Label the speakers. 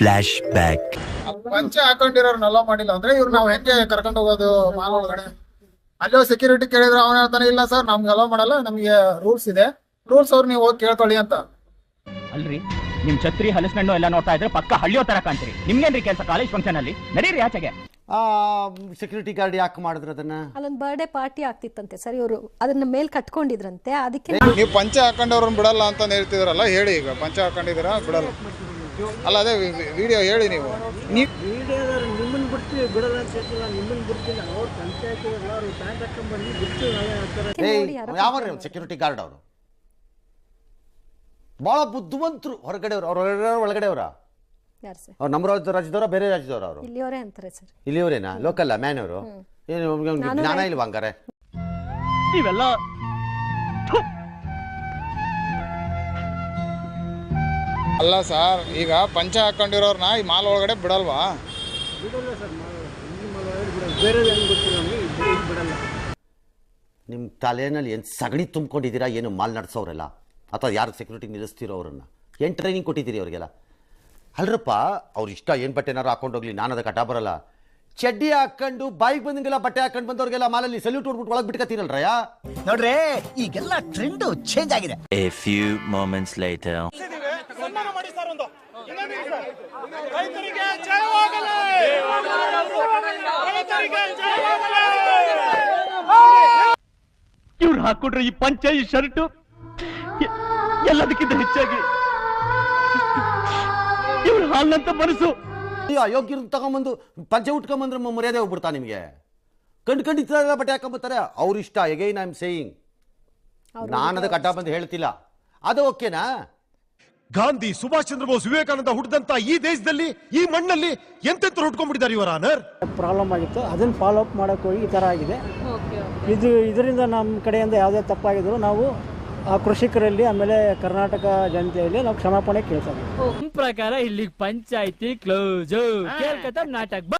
Speaker 1: Flashback.
Speaker 2: ಪಂಚೆ ಹಾಕೊಂಡಿರೋರ್ನೆಲ್ಲ ಮಾಡಿಲ್ಲ ಅಂದ್ರೆ ಇವ್ರು ನಾವ್ ಹೆಂಗೆ ಕರ್ಕೊಂಡು ಹೋಗೋದು ಮಾಲ್ ಒಳಗಡೆ? ಅಲ್ಲೋ ಸೆಕ್ಯೂರಿಟಿ ಕೇಳಿದ್ರೆ ಅವನ ಹೇಳ್ತಾನೆ ಇಲ್ಲ ಸರ್ ನಮ್ಗೆ ಅಲೋ ಮಾಡಲ್ಲ ನಮ್ಗೆ ರೂಲ್ಸ್ ಇದೆ. ರೂಲ್ಸ್ ಅವ್ರು ನೀವು ಹೋಗಿ ಕೇಳ್ಕೊಳ್ಳಿ ಅಂತ.
Speaker 3: ಅಲ್ರಿ ನಿಮ್ ಛತ್ರಿ ಹಲಸಿನಣ್ಣು ಎಲ್ಲ ನೋಡ್ತಾ ಇದ್ರೆ ಪಕ್ಕ ಹಳ್ಳಿಯೋ ತರ ಕಾಣ್ತೀರಿ. ನಿಮ್ಗೇನ್ರಿ ಕೆಲಸ ಕಾಲೇಜ್ ಫಂಕ್ಷನ್ ಅಲ್ಲಿ? ನಡೀರಿ ಆಚೆಗೆ.
Speaker 4: ಸೆಕ್ಯೂರಿಟಿ ಗಾರ್ಡ್ ಯಾಕೆ ಮಾಡಿದ್ರು ಅದನ್ನ?
Speaker 5: ಅಲ್ಲೊಂದು ಬರ್ಡೇ ಪಾರ್ಟಿ ಆಗ್ತಿತ್ತಂತೆ ಸರಿ ಇವರು. ಅದನ್ನ ಮೇಲ್ ಕಟ್ಕೊಂಡಿದ್ರಂತೆ ಅದಕ್ಕೆ
Speaker 2: ನೀವು ಪಂಚ ಹಾಕೊಂಡವ್ರನ್ನ ಬಿಡಲ್ಲ ಅಂತ ಹೇಳ್ತಿದ್ರಲ್ಲ ಹೇಳಿ ಈಗ. ಪಂಚ ಹಾಕೊಂಡಿದ್ದೀರಾ ಬಿಡಲ್ಲ. ಅಲ್ಲ ಅದೇ ವಿಡಿಯೋ ಹೇಳಿ ನೀವು. ನೀವು
Speaker 6: ನಿಮ್ಮನ್ನ ಬಿಡ್ತೀವಿ ಬಿಡಲ್ಲ ಅಂತ ಹೇಳ್ತಿಲ್ಲ ನಿಮ್ಮನ್ನ ಬಿಡ್ತೀನಿ ಅವ್ರು ಪಂಚಾಯತ್ ಎಲ್ಲರೂ ಹಾಕೊಂಡ್ಬಂದು ಬಿಡ್ತೀವಿ ಅಂತಾರೆ
Speaker 4: ಯಾವ ಸೆಕ್ಯೂರಿಟಿ ಗಾರ್ಡ್ ಅವರು? ಬಹಳ ಬುದ್ಧಿವಂತರು ಹೊರಗಡೆ ಅವ್ರು ಅವ್ರ ಒಳಗಡೆ ಅವರ?
Speaker 5: ಯಾರು ಸರ್?
Speaker 4: ಅವ್ರು ನಮ್ಮ ರಾಜ್ಯ ರಾಜ್ಯದವರ ಬೇರೆ ರಾಜ್ಯದವ್ರ ಅವರು?
Speaker 5: ಇಲ್ಲಿಯವರೇ ಅಂತಾರೆ ಸರ್.
Speaker 4: ಇಲ್ಲಿಯವರೇನಾ? ಲೋಕಲ್ ಮ್ಯಾನ್ ಅವರು? ಏನು ಜ್ಞಾನ ಇಲ್ವಾ ಹಂಗಾರೆ?
Speaker 3: ನೀವೆಲ್ಲ
Speaker 2: ಅಲ್ಲ ಸರ್ ಈಗ ಪಂಚ ಹಾಕೊಂಡಿರೋರ್ನ ಈ ಮಾಲ್ ಒಳಗಡೆ ಬಿಡಲ್ವಾ?
Speaker 6: ಬಿಡಲ್ಲ ಸರ್ ನಿಮ್ಮ ತಲೆನಲ್ಲಿ
Speaker 4: ನಿಮ್ಮ ತಲೆಯಲ್ಲಿ ಏನು ಸಗಣಿ ತುಂಬ್ಕೊಂಡಿದ್ದೀರಾ ಏನು ಮಾಲ್ ನಡೆಸೋರೆಲ್ಲ? ಅಥವಾ ಯಾರು ಸೆಕ್ಯೂರಿಟಿ ನಿಲ್ಲಿಸ್ತಿರೋ ಅವ್ರನ್ನ? ಏನು ಟ್ರೈನಿಂಗ್ ಕೊಟ್ಟಿದ್ದೀರಿ ಅವ್ರಿಗೆಲ್ಲ? ಅಲ್ರಪ್ಪ ಅವ್ರ ಇಷ್ಟ ಏನು ಬಟ್ಟೆನಾರು ಹಾಕೊಂಡೋಗ್ಲಿ ನಾನು ಅದಕ್ಕೆ ಅಡ್ಡ ಬರಲ್ಲ. ಚಡ್ಡಿ ಹಾಕೊಂಡು ಬಾಯಿಗೆ ಬಂದಂಗೆಲ್ಲ ಬಟ್ಟೆ ಹಾಕೊಂಡು ಬಂದವ್ರಿಗೆಲ್ಲ ಮಾಲಲ್ಲಿ ಸಲ್ಯೂಟ್ ಹೊಡ್ಬಿಟ್ಟು ಒಳಗೆ ಬಿಟ್ಕತ್ತೀರಲ್ರಯ್ಯ?
Speaker 7: ನೋಡ್ರಿ ಈಗೆಲ್ಲ ಟ್ರೆಂಡ್ ಚೇಂಜ್ ಆಗಿದೆ.
Speaker 1: A few moments later.
Speaker 3: ಇವ್ರು ಹಾಕೊಂಡ್ರೆ ಈ ಪಂಚ ಈ ಶರ್ಟು ಎಲ್ಲದಕ್ಕಿಂತ ಹೆಚ್ಚಾಗಿ. ಇವ್ರು ಹಾಲ್ನಂತ ಮನಸ್ಸು.
Speaker 4: ಅಯೋಗ್ಯರು ತಗೊಂಬಂದು ಪಂಚೆ ಉಟ್ಕೊಂಬಂದ್ರೆ ಮರ್ಯಾದೆ ಹೋಗ್ಬಿಡ್ತಾ ನಿಮಗೆ? ಕಂಡು ಖಂಡಿತ ಬಟ್ಟೆ ಹಾಕೊಂಬತ್ತಾರೆ. ಅವ್ರಿಷ್ಟ ಎಗೈನ್ ಐ ಆಮ್ ಸೇಯಿಂಗ್ ನಾನು ಅದಕ್ಕೆ ಅಡ್ಡ ಬಂದು ಹೇಳ್ತಿಲ್ಲ. ಅದು ಓಕೆನಾ?
Speaker 8: ಗಾಂಧಿ ಸುಭಾಷ್ ಚಂದ್ರ ಬೋಸ್ ವಿವೇಕಾನಂದ ಹುಟ್ಟಿದಂತ ಈ ದೇಶದಲ್ಲಿ ಈ ಮಣ್ಣಲ್ಲಿ ಎಂತೆಂತರು ಹುಟ್ಕೊಂಡ್ಬಿಟ್ಟಿದ್ದಾರೆ ಇವರ ಆನರ್?
Speaker 6: ಪ್ರಾಬ್ಲಮ್ ಆಗಿತ್ತು. ಅದನ್ನ ಫಾಲೋ ಅಪ್ ಮಾಡಕ್ ಹೋಗಿ ಈ ತರ ಆಗಿದೆ. ಇದು ಇದರಿಂದ ನಮ್ಮ ಕಡೆಯಿಂದ ಯಾವುದೇ ತಪ್ಪಾಗಿದ್ರು ನಾವು ಆ ಕೃಷಿಕರಲ್ಲಿ ಆಮೇಲೆ ಕರ್ನಾಟಕ ಜನತೆಯಲ್ಲಿ ನಾವು ಕ್ಷಮಾಪಣೆ ಕೇಳ್ತಾ ಇದ್ದೀವಿ
Speaker 3: ಪ್ರಕಾರ ಇಲ್ಲಿ ಪಂಚಾಯತಿ ಕ್ಲೋಸ್ ನಾಟಕ.